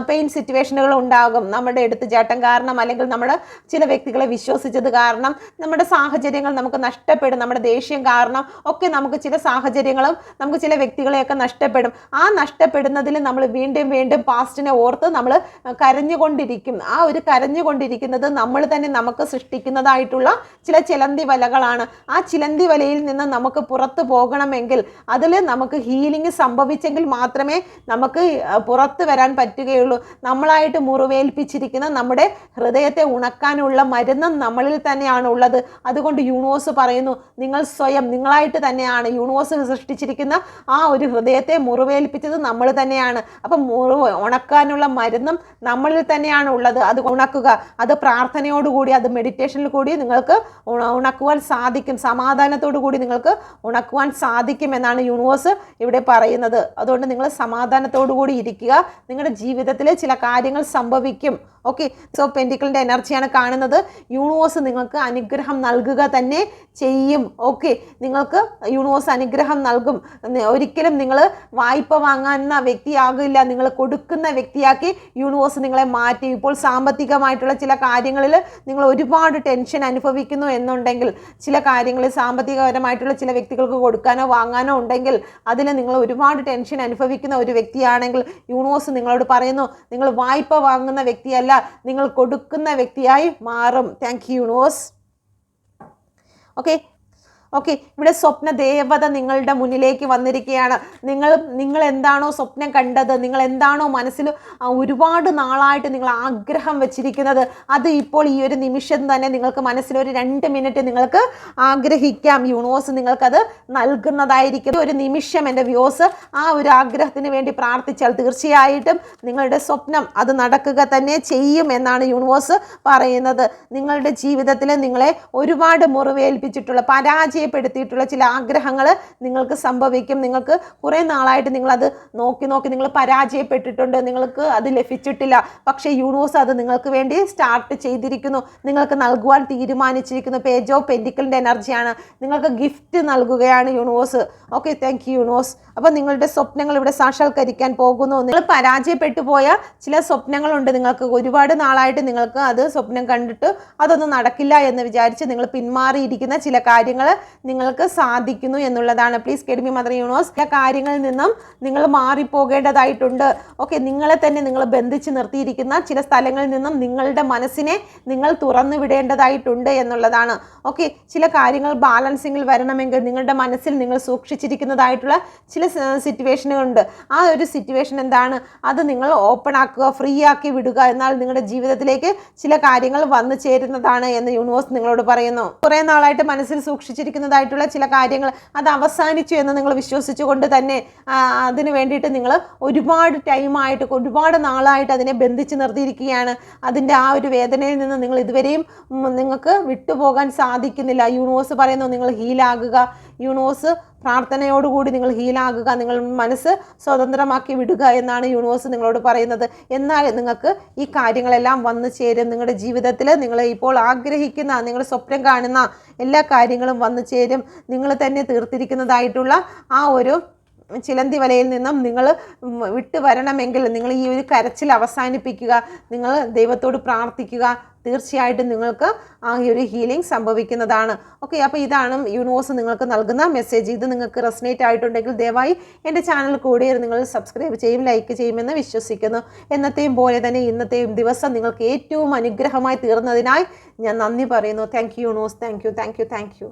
പെയിൻ സിറ്റുവേഷനുകൾ ഉണ്ടാകും. നമ്മുടെ എടുത്തുചാട്ടം കാരണം അല്ലെങ്കിൽ നമ്മുടെ ചില വ്യക്തികളെ വിശ്വസിച്ചത് കാരണം നമ്മുടെ സാഹചര്യങ്ങൾ നമുക്ക് നഷ്ടപ്പെടും. നമ്മുടെ ദേഷ്യം കാരണം ഒക്കെ നമുക്ക് ചില സാഹചര്യങ്ങളും നമുക്ക് ചില വ്യക്തികളെയൊക്കെ നഷ്ടപ്പെടും. ആ നഷ്ടപ്പെടുന്നതിൽ നമ്മൾ വീണ്ടും വീണ്ടും പാസ്റ്റിനെ ഓർത്ത് നമ്മൾ കരഞ്ഞുകൊണ്ടിരിക്കും. ആ ഒരു കരഞ്ഞുകൊണ്ടിരിക്കുന്നത് നമ്മൾ തന്നെ നമുക്ക് സൃഷ്ടിക്കുന്നതായിട്ടുള്ള ചില ചിലന്തി വലകളാണ്. ആ ചിലന്തി വലയിൽ നിന്ന് നമുക്ക് പുറത്തു പോകണമെങ്കിൽ അതിൽ നമുക്ക് ഹീലിംഗ് സംഭവിച്ചെങ്കിൽ മാത്രമേ നമുക്ക് പുറത്തു വരാൻ പറ്റുകയുള്ളൂ. നമ്മളായിട്ട് മുറിവേൽപ്പിച്ചിരിക്കുന്ന നമ്മുടെ ഹൃദയത്തെ ഉണക്കാനുള്ള മരുന്ന് നമ്മളിൽ തന്നെയാണ് ഉള്ളത് അതുകൊണ്ട് യൂണിവേഴ്സ് പറയുന്നു നിങ്ങൾ സ്വയം നിങ്ങളായിട്ട് തന്നെയാണ് യൂണിവേഴ്സ് സൃഷ്ടിച്ചിരിക്കുന്ന ആ ഒരു ഹൃദയത്തെ മുറിവേൽപ്പിച്ചത് നമ്മൾ തന്നെയാണ്. അപ്പം മുറിവ് ഉണക്കാനുള്ള മരുന്നും നമ്മളിൽ തന്നെയാണ് ഉള്ളത് അത് ഉണക്കുക അത് പ്രാർത്ഥനയോടുകൂടി അത് മെഡിറ്റേഷനിൽ കൂടി നിങ്ങൾക്ക് ഉണ- ഉണക്കുവാൻ സാധിക്കും. സമാധാനത്തോടു കൂടി നിങ്ങൾക്ക് ഉണക്കുവാൻ സാധിക്കും എന്നാണ് യൂണിവേഴ്സ് ഇവിടെ പറയുന്നത്. അതുകൊണ്ട് നിങ്ങൾ സമാധാനത്തോടു കൂടി ഇരിക്കുക. നിങ്ങളുടെ ജീവിതത്തിൽ ചില കാര്യങ്ങൾ സംഭവിക്കും. ഓക്കെ സോ പെന്റിക്കിളിന്റെ എനർജിയാണ് കാണുന്നത്. യൂണിവേഴ്സ് നിങ്ങൾക്ക് അനുഗ്രഹം നൽകുക തന്നെ ചെയ്യും. ഓക്കെ നിങ്ങൾക്ക് യൂണിവേഴ്സ് അനുഗ്രഹം നൽകും. ഒരിക്കലും നിങ്ങൾ വായ്പ വാങ്ങുന്ന വ്യക്തിയാകില്ല. നിങ്ങൾ കൊടുക്കുന്ന വ്യക്തിയാക്കി യൂണിവേഴ്സ് നിങ്ങളെ മാറ്റി. ഇപ്പോൾ സാമ്പത്തികമായിട്ടുള്ള ചില കാര്യങ്ങളിൽ നിങ്ങൾ ഒരുപാട് ടെൻഷൻ അനുഭവിക്കുന്നു എന്നുണ്ടെങ്കിൽ ചില കാര്യങ്ങൾ സാമ്പത്തികപരമായിട്ടുള്ള ചില വ്യക്തികൾക്ക് കൊടുക്കാനോ വാങ്ങാനോ ഉണ്ടെങ്കിൽ അതിൽ നിങ്ങൾ ഒരുപാട് ടെൻഷൻ അനുഭവിക്കുന്ന ഒരു വ്യക്തിയാണെങ്കിൽ യൂണിവേഴ്സ് നിങ്ങളോട് പറയുന്നു നിങ്ങൾ വായ്പ വാങ്ങുന്ന വ്യക്തിയല്ല നിങ്ങൾ കൊടുക്കുന്ന വ്യക്തിയായി മാറും. Thank you universe. Okay okay ഇവിടെ സ്വപ്ന ദേവത നിങ്ങളുടെ മുന്നിലേക്ക് വന്നിരിക്കുകയാണ്. നിങ്ങൾ നിങ്ങൾ എന്താണോ സ്വപ്നം കണ്ടത് നിങ്ങൾ എന്താണോ മനസ്സിൽ ഒരുപാട് നാളായിട്ട് നിങ്ങൾ ആഗ്രഹം വെച്ചിരിക്കുന്നത്. അത് ഇപ്പോൾ ഈ ഒരു നിമിഷം തന്നെ നിങ്ങൾക്ക് മനസ്സിൽ ഒരു രണ്ട് മിനിറ്റ് നിങ്ങൾക്ക് ആഗ്രഹിക്കാം. യൂണിവേഴ്സ് നിങ്ങൾക്കത് നൽകുന്നതായിരിക്കും. ഒരു നിമിഷം എന്റെ വ്യൂസ് ആ ഒരു ആഗ്രഹത്തിന് വേണ്ടി പ്രാർത്ഥിച്ചാൽ തീർച്ചയായിട്ടും നിങ്ങളുടെ സ്വപ്നം അത് നടക്കുക തന്നെ ചെയ്യും എന്നാണ് യൂണിവേഴ്സ് പറയുന്നത്. നിങ്ങളുടെ ജീവിതത്തിൽ നിങ്ങളെ ഒരുപാട് മുറിവേൽപ്പിച്ചിട്ടുള്ള പരാജയപ്പെടുത്തിയിട്ടുള്ള ചില ആഗ്രഹങ്ങൾ നിങ്ങൾക്ക് സംഭവിക്കും. നിങ്ങൾക്ക് കുറേ നാളായിട്ട് നിങ്ങളത് നോക്കി നോക്കി നിങ്ങൾ പരാജയപ്പെട്ടിട്ടുണ്ട്. നിങ്ങൾക്ക് അത് ലഭിച്ചിട്ടില്ല. പക്ഷേ യൂണിവേഴ്സ് അത് നിങ്ങൾക്ക് വേണ്ടി സ്റ്റാർട്ട് ചെയ്തിരിക്കുന്നു. നിങ്ങൾക്ക് നൽകുവാൻ തീരുമാനിച്ചിരിക്കുന്നു. പേജ് ഓഫ് പെന്റിക്കലിന്റെ എനർജിയാണ് നിങ്ങൾക്ക് ഗിഫ്റ്റ് നൽകുകയാണ് universe okay thank you universe അപ്പോൾ നിങ്ങളുടെ സ്വപ്നങ്ങൾ ഇവിടെ സാക്ഷാത്കരിക്കാൻ പോകുന്നു. നിങ്ങൾ പരാജയപ്പെട്ടു പോയ ചില സ്വപ്നങ്ങളുണ്ട്. നിങ്ങൾക്ക് ഒരുപാട് നാളായിട്ട് നിങ്ങൾക്ക് അത് സ്വപ്നം കണ്ടിട്ട് അതൊന്നും നടക്കില്ല എന്ന് വിചാരിച്ച് നിങ്ങൾ പിന്മാറിയിരിക്കുന്ന ചില കാര്യങ്ങൾ നിങ്ങൾക്ക് സാധിക്കുന്നു എന്നുള്ളതാണ്. പ്ലീസ് കെഡ്മി മദർ യൂണിവേഴ്സ് ചില കാര്യങ്ങളിൽ നിന്നും നിങ്ങൾ മാറിപ്പോകേണ്ടതായിട്ടുണ്ട്. ഓക്കെ നിങ്ങളെ തന്നെ നിങ്ങൾ ബന്ധിച്ച് നിർത്തിയിരിക്കുന്ന ചില സ്ഥലങ്ങളിൽ നിന്നും നിങ്ങളുടെ മനസ്സിനെ നിങ്ങൾ തുറന്നു വിടേണ്ടതായിട്ടുണ്ട് എന്നുള്ളതാണ്. ഓക്കെ ചില കാര്യങ്ങൾ ബാലൻസിങ്ങിൽ വരണമെങ്കിൽ നിങ്ങളുടെ മനസ്സിൽ നിങ്ങൾ സൂക്ഷിച്ചിരിക്കുന്നതായിട്ടുള്ള ചില സിറ്റുവേഷനുകളുണ്ട് ആ ഒരു സിറ്റുവേഷൻ എന്താണ്? അത് നിങ്ങൾ ഓപ്പൺ ആക്കുക ഫ്രീ ആക്കി വിടുക. എന്നാൽ നിങ്ങളുടെ ജീവിതത്തിലേക്ക് ചില കാര്യങ്ങൾ വന്നു ചേരുന്നതാണ് എന്ന് യൂണിവേഴ്സ് നിങ്ങളോട് പറയുന്നു. കുറേ നാളായിട്ട് മനസ്സിൽ സൂക്ഷിച്ചിരിക്കുന്നതായിട്ടുള്ള ചില കാര്യങ്ങൾ അത് അവസാനിച്ചു എന്ന് നിങ്ങൾ വിശ്വസിച്ചുകൊണ്ട് തന്നെ അതിന് വേണ്ടിയിട്ട് നിങ്ങൾ ഒരുപാട് ടൈമായിട്ട് ഒരുപാട് നാളായിട്ട് അതിനെ ബന്ധിച്ച് നിർത്തിയിരിക്കുകയാണ്. അതിന്റെ ആ ഒരു വേദനയിൽ നിന്ന് നിങ്ങൾ ഇതുവരെയും നിങ്ങൾക്ക് വിട്ടുപോകാൻ സാധിക്കുന്നില്ല. യൂണിവേഴ്സ് പറയുന്നു നിങ്ങൾ ഹീലാകുക യൂണിവേഴ്സ് പ്രാർത്ഥനയോടുകൂടി നിങ്ങൾ ഹീലാകുക നിങ്ങൾ മനസ്സ് സ്വതന്ത്രമാക്കി വിടുക എന്നാണ് യൂണിവേഴ്സ് നിങ്ങളോട് പറയുന്നത്. എന്നാൽ നിങ്ങൾക്ക് ഈ കാര്യങ്ങളെല്ലാം വന്നു ചേരും. നിങ്ങളുടെ ജീവിതത്തിൽ നിങ്ങൾ ഇപ്പോൾ ആഗ്രഹിക്കുന്ന നിങ്ങൾ സ്വപ്നം കാണുന്ന എല്ലാ കാര്യങ്ങളും വന്നു ചേരും. നിങ്ങൾ തന്നെ തീർത്തിരിക്കുന്നതായിട്ടുള്ള ആ ഒരു ചിലന്തി വലയിൽ നിന്നും നിങ്ങൾ വിട്ടു വരണമെങ്കിൽ നിങ്ങൾ ഈ ഒരു കരച്ചിൽ അവസാനിപ്പിക്കുക. നിങ്ങൾ ദൈവത്തോട് പ്രാർത്ഥിക്കുക. തീർച്ചയായിട്ടും നിങ്ങൾക്ക് ആ ഒരു ഹീലിംഗ് സംഭവിക്കുന്നതാണ്. ഓക്കെ അപ്പോൾ ഇതാണ് യൂണിവേഴ്സ് നിങ്ങൾക്ക് നൽകുന്ന മെസ്സേജ് ഇത് നിങ്ങൾക്ക് റെസനേറ്റ് ആയിട്ടുണ്ടെങ്കിൽ ദയവായി എന്റെ ചാനൽ കൂടി നിങ്ങൾ സബ്സ്ക്രൈബ് ചെയ്യും ലൈക്ക് ചെയ്യുമെന്ന് വിശ്വസിക്കുന്നു. എന്നത്തെയും പോലെ തന്നെ ഇന്നത്തെയും ദിവസം നിങ്ങൾക്ക് ഏറ്റവും അനുഗ്രഹമായി തീർന്നതിനായി ഞാൻ നന്ദി പറയുന്നു. Thank you universe thank you thank you thank you